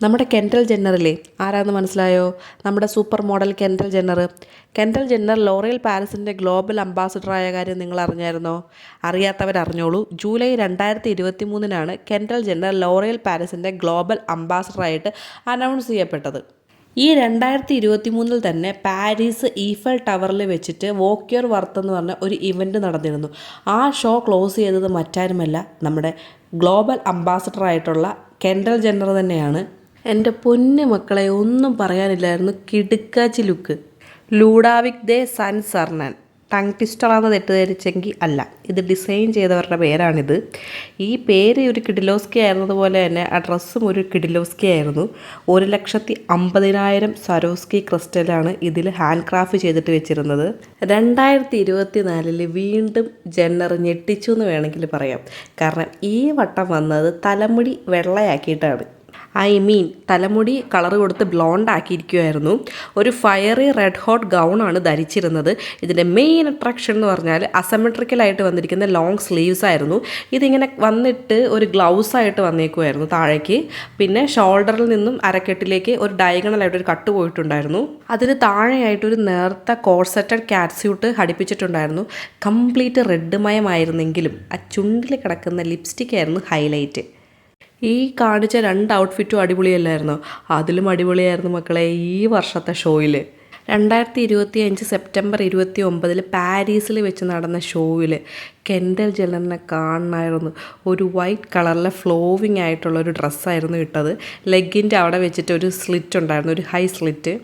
നമ്മുടെ കെൻഡൽ ജെന്നറില്ലേ ആരാന്ന് മനസ്സിലായോ? നമ്മുടെ super model Kendall Jenner Kendall Jenner L'Oreal പാലസിന്റെ global അംബാസഡറായ കാര്യം നിങ്ങൾ അറിഞ്ഞായിരുന്നോ? അറിയാത്തവരറിഞ്ഞോളൂ ജൂലൈ രണ്ടായിരത്തി ഇരുപത്തി മൂന്നിനാണ് കെൻഡൽ ജെന്നർ ലോറിയൽ പാലസിന്റെ ഗ്ലോബൽ അംബാസഡറായിട്ട് അനൗൺസ് ചെയ്യപ്പെട്ടത്. ഈ രണ്ടായിരത്തി ഇരുപത്തി മൂന്നിൽ തന്നെ പാരീസ് ഈഫൽ ടവറിൽ വെച്ചിട്ട് വോക്ക് യുവർ വർത്ത് എന്ന് പറഞ്ഞ ഒരു ഇവന്റ് നടന്നിരുന്നു. ആ ഷോ ക്ലോസ് ചെയ്തത് മറ്റാരുമല്ല നമ്മുടെ ഗ്ലോബൽ അംബാസഡർ ആയിട്ടുള്ള കെൻഡൽ ജെന്നർ തന്നെയാണ്. എന്റെ പൊന്നു മക്കളെ ഒന്നും പറയാനില്ലായിരുന്നു. കിടുക്കാച്ചി look. Ludovic de Saint Sernin. Tongue ട്വിസ്റ്ററാണെന്ന് തെറ്റിദ്ധരിച്ചെങ്കിൽ അല്ല. ഇത് ഡിസൈൻ ചെയ്തവരുടെ പേരാണിത്. ഈ പേര് ഒരു കിഡിലോസ്കി ആയിരുന്നതുപോലെ തന്നെ ആ ഡ്രസ്സും ഒരു കിഡിലോസ്കി ആയിരുന്നു. ഒരു ലക്ഷത്തി അമ്പതിനായിരം സരോസ്കി ക്രിസ്റ്റലാണ് ഇതിൽ ഹാൻഡ് ക്രാഫ്റ്റ് ചെയ്തിട്ട് വെച്ചിരുന്നത്. രണ്ടായിരത്തി ഇരുപത്തി നാലിൽ വീണ്ടും ജെന്നർ ഞെട്ടിച്ചു എന്ന് വേണമെങ്കിൽ പറയാം. കാരണം ഈ വട്ടം വന്നത് തലമുടി വെള്ളയാക്കിയിട്ടാണ്. ഐ മീൻ തലമുടി കളർ കൊടുത്ത് ബ്ലോണ്ട് ആക്കിയിരിക്കുമായിരുന്നു ഒരു ഫയറി റെഡ് ഹോട്ട് ഗൗണാണ് ധരിച്ചിരുന്നത്. ഇതിന്റെ മെയിൻ അട്രാക്ഷൻ എന്ന് പറഞ്ഞാൽ അസമെട്രിക്കലായിട്ട് വന്നിരിക്കുന്ന ലോങ് സ്ലീവ്സ് ആയിരുന്നു. ഇതിങ്ങനെ വന്നിട്ട് ഒരു ഗ്ലൗസ് ആയിട്ട് വന്നേക്കുമായിരുന്നു താഴേക്ക്. പിന്നെ ഷോൾഡറിൽ നിന്നും അരക്കെട്ടിലേക്ക് ഒരു ഡയഗണലായിട്ട് ഒരു കട്ട് പോയിട്ടുണ്ടായിരുന്നു. അതിന് താഴെയായിട്ട് ഒരു നേർത്ത കോഴ്സറ്റഡ് കാറ്റ്സ്യൂട്ട് ഘടിപ്പിച്ചിട്ടുണ്ടായിരുന്നു. കംപ്ലീറ്റ് റെഡ് മയമായിരുന്നെങ്കിലും ആ ചുണ്ടിൽ കിടക്കുന്ന ലിപ്സ്റ്റിക് ആയിരുന്നു ഹൈലൈറ്റ് ഈ കാണിച്ച രണ്ട് ഔട്ട്ഫിറ്റും അടിപൊളിയല്ലായിരുന്നു? അതിലും അടിപൊളിയായിരുന്നു മക്കളെ ഈ വർഷത്തെ ഷോയിൽ രണ്ടായിരത്തി ഇരുപത്തി അഞ്ച് സെപ്റ്റംബർ ഇരുപത്തി ഒമ്പതിൽ പാരീസിൽ വെച്ച് നടന്ന ഷോയിൽ കെൻഡൽ ജെല്ലറിനെ കാണണമായിരുന്നു. ഒരു വൈറ്റ് കളറിലെ ഫ്ലോവിങ് ആയിട്ടുള്ള ഒരു ഡ്രസ്സായിരുന്നു ഇട്ടത്. ലെഗിന്റെ അവിടെ വെച്ചിട്ട് ഒരു സ്ലിറ്റ് ഉണ്ടായിരുന്നു ഒരു ഹൈ സ്ലിറ്റ്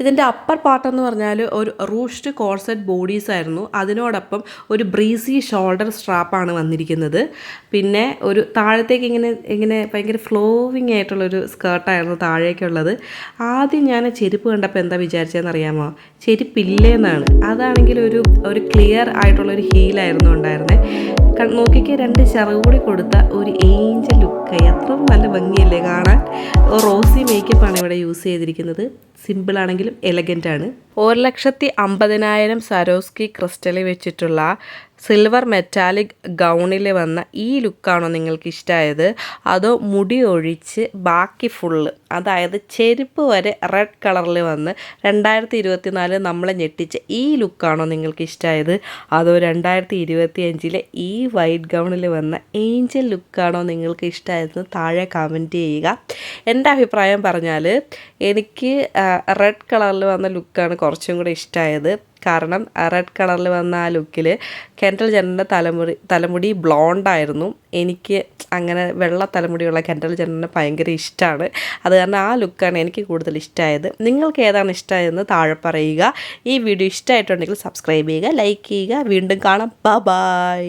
ഇതിന്റെ അപ്പർ പാർട്ട് എന്ന് പറഞ്ഞാൽ ഒരു റൂഷ്ഡ് കോർസെറ്റ് ബോഡീസ് ആയിരുന്നു. അതിനോടൊപ്പം ഒരു ബ്രീസി ഷോൾഡർ സ്ട്രാപ്പാണ് വന്നിരിക്കുന്നത്. പിന്നെ ഒരു താഴത്തേക്ക് ഇങ്ങനെ ഇങ്ങനെ ഭയങ്കര ഫ്ലോവിങ് ആയിട്ടുള്ളൊരു സ്കേർട്ടായിരുന്നു താഴേക്കുള്ളത്. ആദ്യം ഞാൻ ചെരുപ്പ് കണ്ടപ്പോൾ എന്താ വിചാരിച്ചതെന്ന് അറിയാമോ? ചെരുപ്പില്ലേന്നാണ് അതാണെങ്കിൽ ഒരു ഒരു ക്ലിയർ ആയിട്ടുള്ളൊരു ഹീലായിരുന്നു ഉണ്ടായിരുന്നത് നോക്കിക്ക് രണ്ട് ചെറുകൂടി കൊടുത്ത ഒരു ഏഞ്ചൽ ലുക്ക് എത്ര നല്ല ഭംഗിയല്ലേ കാണാൻ? റോസി മേക്കപ്പാണ് ഇവിടെ യൂസ് ചെയ്തിരിക്കുന്നത്. സിമ്പിളാണെങ്കിലും എലഗന്റ് ആണ്. ഒരു ലക്ഷത്തി അമ്പതിനായിരം സരോസ്കി ക്രിസ്റ്റലിൽ വെച്ചിട്ടുള്ള സിൽവർ മെറ്റാലിക് ഗൗണിൽ വന്ന ഈ ലുക്കാണോ നിങ്ങൾക്ക് ഇഷ്ടമായത് അതോ മുടി ഒഴിച്ച് ബാക്കി ഫുള്ള് അതായത് ചെരുപ്പ് വരെ റെഡ് കളറിൽ വന്ന് രണ്ടായിരത്തി ഇരുപത്തി നാല് നമ്മളെ ഞെട്ടിച്ച ഈ ലുക്കാണോ നിങ്ങൾക്ക് ഇഷ്ടമായത് അതോ രണ്ടായിരത്തി ഇരുപത്തി അഞ്ചിലെ ഈ വൈറ്റ് ഗൗണിൽ വന്ന ഏഞ്ചൽ ലുക്കാണോ നിങ്ങൾക്ക് ഇഷ്ടമായതെന്ന് താഴെ കമന്റ് ചെയ്യുക. എന്റെ അഭിപ്രായം പറഞ്ഞാൽ എനിക്ക് റെഡ് കളറിൽ വന്ന ലുക്കാണ് കുറച്ചും കൂടെ ഇഷ്ടമായത് കാരണം റെഡ് കളറിൽ വന്ന ആ ലുക്കിൽ കെൻഡൽ ജെന്നറിന്റെ തലമുടി തലമുടി ബ്ലോണ്ടായിരുന്നു എനിക്ക് അങ്ങനെ വെള്ള തലമുടിയുള്ള കെൻഡൽ ജെന്നറിനെ ഭയങ്കര ഇഷ്ടമാണ് അത് കാരണം ആ ലുക്കാണ് എനിക്ക് കൂടുതൽ ഇഷ്ടമായത് നിങ്ങൾക്ക് ഏതാണ് ഇഷ്ടമായതെന്ന് താഴെ പറയുക. ഈ വീഡിയോ ഇഷ്ടമായിട്ടുണ്ടെങ്കിൽ സബ്സ്ക്രൈബ് ചെയ്യുക ലൈക്ക് ചെയ്യുക. വീണ്ടും കാണാം. ബൈ